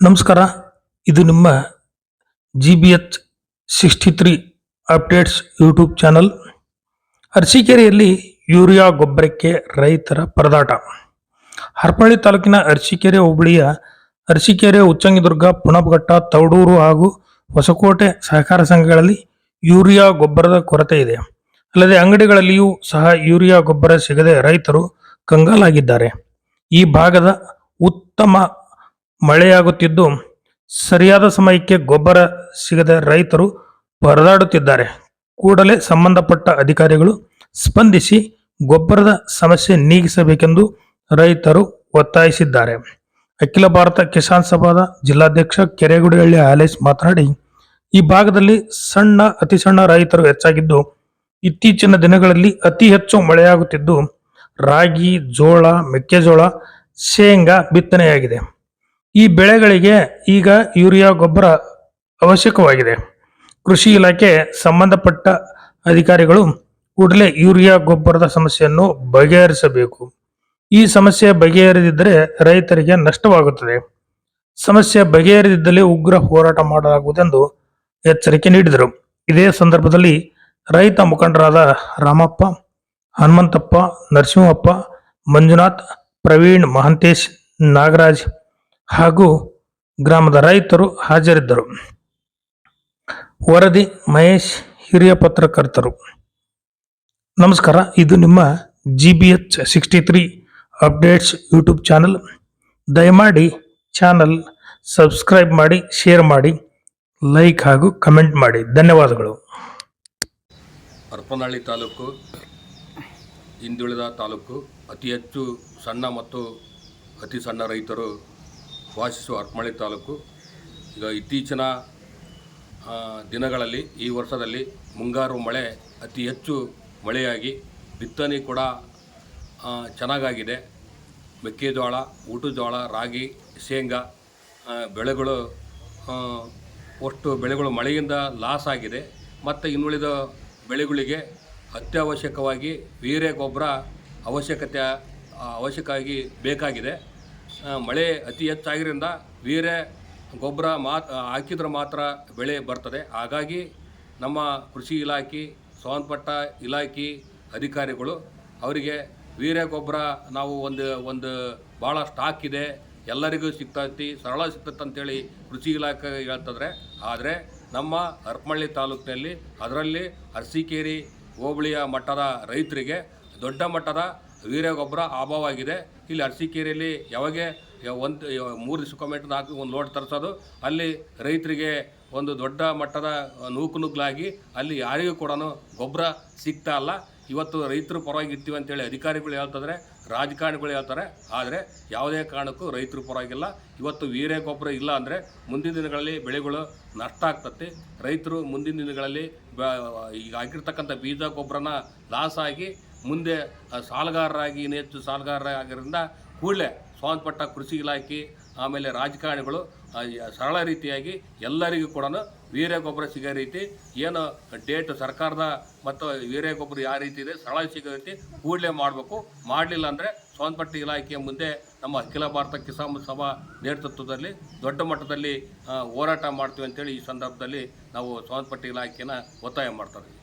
ನಮಸ್ಕಾರ. ಇದು ನಿಮ್ಮ G B H sixty three updates YouTube channel ಅರಸೀಕೆರೆಯಲ್ಲಿ urea ಗೊಬ್ಬರಕ್ಕೆ ರೈತರ ಪರದಾಟ. ಹರಪಳ್ಳಿ ತಾಲೂಕಿನ ಅರಸೀಕೆರೆ ಹೋಬಳಿಯ ಅರಸೀಕೆರೆ ಉಚ್ಚಂಗಿದುರ್ಗ ಪುಣಬಘಟ್ಟ ತೌಡೂರು ಹಾಗೂ ಹೊಸಕೋಟೆ ಸಹಕಾರ ಸಂಘಗಳಲ್ಲಿ ಯೂರಿಯಾ ಗೊಬ್ಬರದ ಕೊರತೆ ಇದೆ. ಅಲ್ಲದೆ ಅಂಗಡಿಗಳಲ್ಲಿಯೂ ಸಹ ಯೂರಿಯಾ ಗೊಬ್ಬರ ಸಿಗದೆ ರೈತರು ಕಂಗಾಲಾಗಿದ್ದಾರೆ. ಈ ಭಾಗದ ಉತ್ತಮ ಮಳೆಯಾಗುತ್ತಿದ್ದು ಸರಿಯಾದ ಸಮಯಕ್ಕೆ ಗೊಬ್ಬರ ಸಿಗದ ರೈತರು ಪರದಾಡುತ್ತಿದ್ದಾರೆ. ಕೂಡಲೇ ಸಂಬಂಧಪಟ್ಟ ಅಧಿಕಾರಿಗಳು ಸ್ಪಂದಿಸಿ ಗೊಬ್ಬರದ ಸಮಸ್ಯೆ ನೀಗಿಸಬೇಕೆಂದು ರೈತರು ಒತ್ತಾಯಿಸಿದ್ದಾರೆ. ಅಖಿಲ ಭಾರತ ಕಿಸಾನ್ ಸಭಾದ ಜಿಲ್ಲಾಧ್ಯಕ್ಷ ಕೆರೆಗುಡಿಹಳ್ಳಿ ಹಾಲೇಶ್ ಮಾತನಾಡಿ, ಈ ಭಾಗದಲ್ಲಿ ಸಣ್ಣ, ಅತಿ ಸಣ್ಣ ರೈತರು ಹೆಚ್ಚಾಗಿದ್ದು, ಇತ್ತೀಚಿನ ದಿನಗಳಲ್ಲಿ ಅತಿ ಹೆಚ್ಚು ಮಳೆಯಾಗುತ್ತಿದ್ದು ರಾಗಿ, ಜೋಳ, ಮೆಕ್ಕೆಜೋಳ, ಶೇಂಗಾ ಬಿತ್ತನೆಯಾಗಿದೆ. ಈ ಬೆಳೆಗಳಿಗೆ ಈಗ ಯೂರಿಯಾ ಗೊಬ್ಬರ ಅವಶ್ಯಕವಾಗಿದೆ. ಕೃಷಿ ಇಲಾಖೆ ಸಂಬಂಧಪಟ್ಟ ಅಧಿಕಾರಿಗಳು ಕೂಡಲೇ ಯೂರಿಯಾ ಗೊಬ್ಬರದ ಸಮಸ್ಯೆಯನ್ನು ಬಗೆಹರಿಸಬೇಕು. ಈ ಸಮಸ್ಯೆ ಬಗೆಹರಿದಿದ್ದರೆ ರೈತರಿಗೆ ನಷ್ಟವಾಗುತ್ತದೆ. ಸಮಸ್ಯೆ ಬಗೆಹರಿದಿದ್ದಲ್ಲಿ ಉಗ್ರ ಹೋರಾಟ ಮಾಡಲಾಗುವುದೆಂದು ಎಚ್ಚರಿಕೆ ನೀಡಿದರು. ಇದೇ ಸಂದರ್ಭದಲ್ಲಿ ರೈತ ಮುಖಂಡರಾದ ರಾಮಪ್ಪ, ಹನುಮಂತಪ್ಪ, ನರಸಿಂಹಪ್ಪ, ಮಂಜುನಾಥ್, ಪ್ರವೀಣ್, ಮಹಂತೇಶ್, ನಾಗರಾಜ್ ಹಾಗೂ ಗ್ರಾಮದ ರೈತರು ಹಾಜರಿದ್ದರು. ವರದಿ ಮಹೇಶ್ ಹಿರಿಯ ಪತ್ರಕರ್ತರು. ನಮಸ್ಕಾರ, ಇದು ನಿಮ್ಮ G B H sixty three updates YouTube channel. ದಯಮಾಡಿ ಚಾನಲ್ ಸಬ್ಸ್ಕ್ರೈಬ್ ಮಾಡಿ, ಶೇರ್ ಮಾಡಿ, ಲೈಕ್ ಹಾಗೂ ಕಮೆಂಟ್ ಮಾಡಿ. ಧನ್ಯವಾದಗಳು. ಹರಪನಹಳ್ಳಿ ತಾಲೂಕು, ಹಿಂದುಳಿದ ತಾಲೂಕು, ಅತಿ ಹೆಚ್ಚು ಸಣ್ಣ ಮತ್ತು ಅತಿ ಸಣ್ಣ ರೈತರು ವಾಸಿಸುವ ಹರಪನಹಳ್ಳಿ ತಾಲೂಕು. ಈಗ ಇತ್ತೀಚಿನ ದಿನಗಳಲ್ಲಿ ಈ ವರ್ಷದಲ್ಲಿ ಮುಂಗಾರು ಮಳೆ ಅತಿ ಹೆಚ್ಚು ಮಳೆಯಾಗಿ ಬಿತ್ತನೆ ಕೂಡ ಚೆನ್ನಾಗಾಗಿದೆ. ಮೆಕ್ಕೆಜೋಳ, ಊಟಜೋಳ, ರಾಗಿ, ಶೇಂಗಾ ಬೆಳೆಗಳು ಅಷ್ಟು ಬೆಳೆಗಳು ಮಳೆಯಿಂದ ಲಾಸ್ ಆಗಿದೆ. ಮತ್ತು ಇನ್ನುಳಿದ ಬೆಳೆಗಳಿಗೆ ಅತ್ಯವಶ್ಯಕವಾಗಿ ವೀರ್ಯ ಗೊಬ್ಬರ ಅವಶ್ಯಕತೆ ಅವಶ್ಯಕವಾಗಿ ಬೇಕಾಗಿದೆ. ಮಳೆ ಅತಿ ಹೆಚ್ಚಾಗಿದ್ದರಿಂದ ವೀರ್ಯ, ಗೊಬ್ಬರ ಮಾತ್ ಹಾಕಿದ್ರೆ ಮಾತ್ರ ಬೆಳೆ ಬರ್ತದೆ. ಹಾಗಾಗಿ ನಮ್ಮ ಕೃಷಿ ಇಲಾಖೆ, ಸಂಬಂಧಪಟ್ಟ ಇಲಾಖೆ ಅಧಿಕಾರಿಗಳು ಅವರಿಗೆ ವೀರ್ಯ, ಗೊಬ್ಬರ ನಾವು ಒಂದು ಒಂದು ಭಾಳ ಸ್ಟಾಕ್ ಇದೆ ಎಲ್ಲರಿಗೂ ಸಿಗ್ತೈತಿ, ಸರಳ ಸಿಗ್ತೈತೆ ಅಂತೇಳಿ ಕೃಷಿ ಇಲಾಖೆ ಹೇಳ್ತದ್ರೆ, ಆದರೆ ನಮ್ಮ ಅರ್ಪಮಳ್ಳಿ ತಾಲೂಕಿನಲ್ಲಿ ಅದರಲ್ಲಿ ಅರಸೀಕೇರಿ ಹೋಬಳಿಯ ಮಟ್ಟದ ರೈತರಿಗೆ, ದೊಡ್ಡ ಮಟ್ಟದ ವೀರ್ಯ ಗೊಬ್ಬರ ಅಭಾವವಾಗಿದೆ. ಇಲ್ಲಿ ಅರಸೀಕೆರೆಯಲ್ಲಿ ಯಾವಾಗೆ ಒಂದು ಮೂರು ದಿವಸಕ್ಕೊಮ್ಮೆ ನಾಲ್ಕು ಒಂದು ಲೋಡ್ ತರಿಸೋದು. ಅಲ್ಲಿ ರೈತರಿಗೆ ಒಂದು ದೊಡ್ಡ ಮಟ್ಟದ ನೂಕು ನುಗ್ಲಾಗಿ ಅಲ್ಲಿ ಯಾರಿಗೂ ಕೂಡ ಗೊಬ್ಬರ ಸಿಗ್ತಾ ಇಲ್ಲ. ಇವತ್ತು ರೈತರು ಪರವಾಗಿ ಇರ್ತೀವಿ ಅಂತೇಳಿ ಅಧಿಕಾರಿಗಳು ಹೇಳ್ತಾರೆ ರಾಜಕಾರಣಿಗಳು ಹೇಳ್ತಾರೆ. ಆದರೆ ಯಾವುದೇ ಕಾರಣಕ್ಕೂ ರೈತರು ಪರವಾಗಿಲ್ಲ. ಇವತ್ತು ವೀರ್ಯ ಗೊಬ್ಬರ ಇಲ್ಲ ಅಂದರೆ ಮುಂದಿನ ದಿನಗಳಲ್ಲಿ ಬೆಳೆಗಳು ನಷ್ಟ ಆಗ್ತತಿ. ರೈತರು ಮುಂದಿನ ದಿನಗಳಲ್ಲಿ ಈಗ ಆಗಿರ್ತಕ್ಕಂಥ ಬೀಜ ಗೊಬ್ಬರನ ಲಾಸ್ ಆಗಿ ಮುಂದೆ ಸಾಲಗಾರರಾಗಿ ಹೆಚ್ಚು ಸಾಲಗಾರರಾಗಿರೋದ್ರಿಂದ ಕೂಡಲೇ ಸಂಬಂಧಪಟ್ಟ ಕೃಷಿ ಇಲಾಖೆ, ಆಮೇಲೆ ರಾಜಕಾರಣಿಗಳು ಸರಳ ರೀತಿಯಾಗಿ ಎಲ್ಲರಿಗೂ ಕೂಡ ವೀರ್ಯ ಗೊಬ್ಬರ ಸಿಗೋ ರೀತಿ ಏನು ಡೇಟ್ ಸರ್ಕಾರದ ಮತ್ತು ವೀರ್ಯ ಗೊಬ್ಬರ ಯಾವ ರೀತಿ ಇದೆ, ಸರಳ ಸಿಗೋ ರೀತಿ ಕೂಡಲೇ ಮಾಡಬೇಕು. ಮಾಡಲಿಲ್ಲ ಅಂದರೆ ಸಂಬಂಧಪಟ್ಟ ಇಲಾಖೆಯ ಮುಂದೆ ನಮ್ಮ ಅಖಿಲ ಭಾರತ ಕಿಸಾನ್ ಸಭಾ ನೇತೃತ್ವದಲ್ಲಿ, ದೊಡ್ಡ ಮಟ್ಟದಲ್ಲಿ ಹೋರಾಟ ಮಾಡ್ತೀವಿ ಅಂತೇಳಿ ಈ ಸಂದರ್ಭದಲ್ಲಿ ನಾವು ಸಂಬಂಧಪಟ್ಟ ಇಲಾಖೆನ ಒತ್ತಾಯ ಮಾಡ್ತಾ ಇದ್ದೀವಿ.